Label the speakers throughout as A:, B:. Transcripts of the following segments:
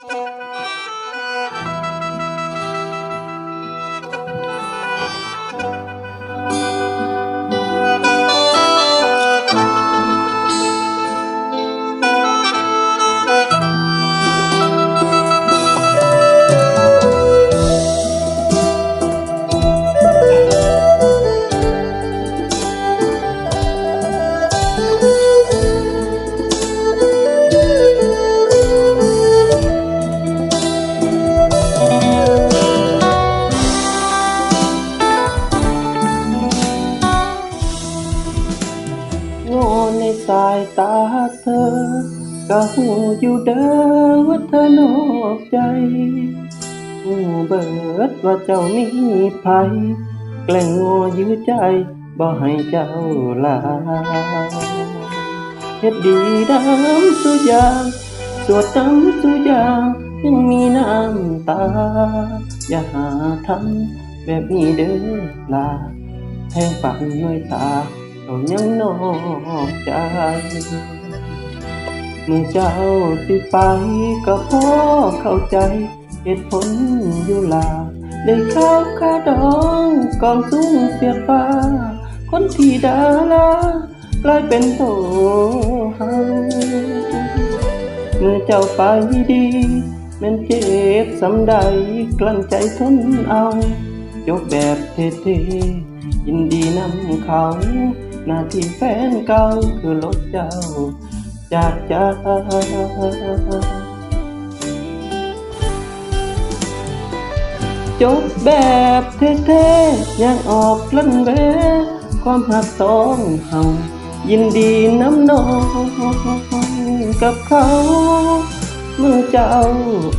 A: Oh. ก็หูอยู่เด้อว่าเธอนอกใจหูเบิดว่าเจ้ามีภัยแกล้งโง่ยื้อใจบ่ให้เจ้าลาเฮ็ดดีดำสุยาสวดดำสุยายังมีน้ำตา อย่าหาทำแบบนี้เด้อลาแทงปากด้วยตาเรายังนอกใจ เมื่อเจ้าสิไปก็พอเข้าใจเหตุผลอยู่ลาได้ข้าวคาดองกองสูงเสียฟ้า คนที่ดารากลายเป็นโตเฮาเมื่อเจ้าไปดีแมันเจ็บสำใดกลั้นใจทนเอาจบแบบเท่ๆยินดีนำเขา หน้าที่แฟนเก่าคือลดเจ้า จากใจจบแบบเท่ๆยังออกลั่นเวความหักสองเฮายินดีน้ำนองกับเขา เมื่อเจ้า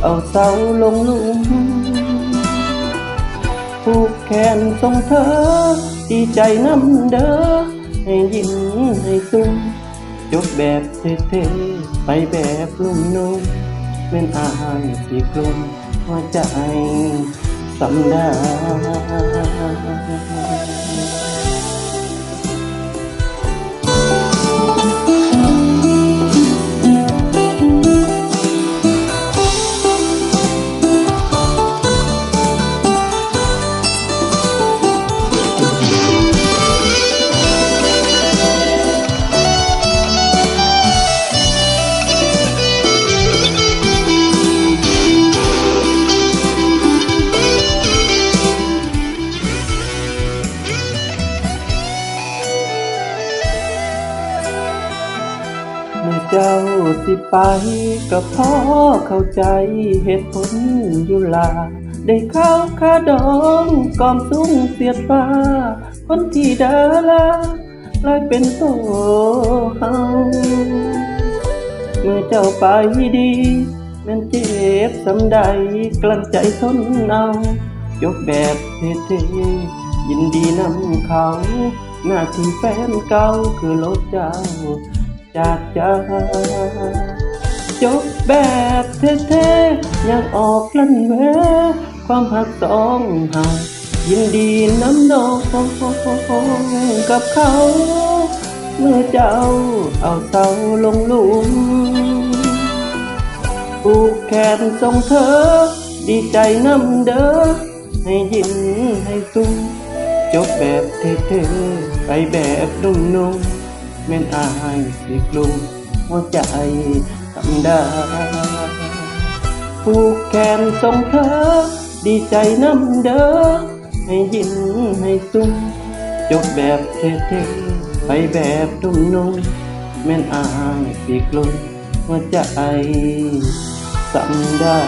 A: เอาเสาลงลุมผูกแขนทรงเธอ ดีใจน้ำเด้อให้ยิ้มให้ซุ้ม จบแบบเท่ๆไปแบบลุ่มนุ่มเป็นอาหารที่กลุ่มหัวใจสำได้ เจ้าสิไปก็พอเข้าใจเหตุผลอยู่ลา ได้ข้าวคาดองกอมสูงเสียดฟ้า คนที่ดารากลายเป็นโตเฮาเมื่อเจ้าไปดีแมันเจ็บสำใดกลั้นใจทนเอายกแบบเท่ๆยินดีนำเขา หน้าที่แฟนเก่าคือลดเจ้า จากใจจบแบบเท่ๆอยากออกลั่นแวความหักสองเฮายินดีน้ำนองกับเขา เมื่อเจ้าเอาเสาลงหลุมผูกแขนทรงเธอ ดีใจน้ำเด้อให้ยิ้มให้ซุ้มจบแบบเท่ๆไปแบบนุ่มๆ แม่นอายสิกลุ่มหัวใจทำได้ผูกแขนทรงเธอ ดีใจน้ำเด้อให้ยิ้มให้ซุ้มจบแบบเท่ๆไปแบบนุ่มแม่นอายสิกลุ่มหัวใจสำได้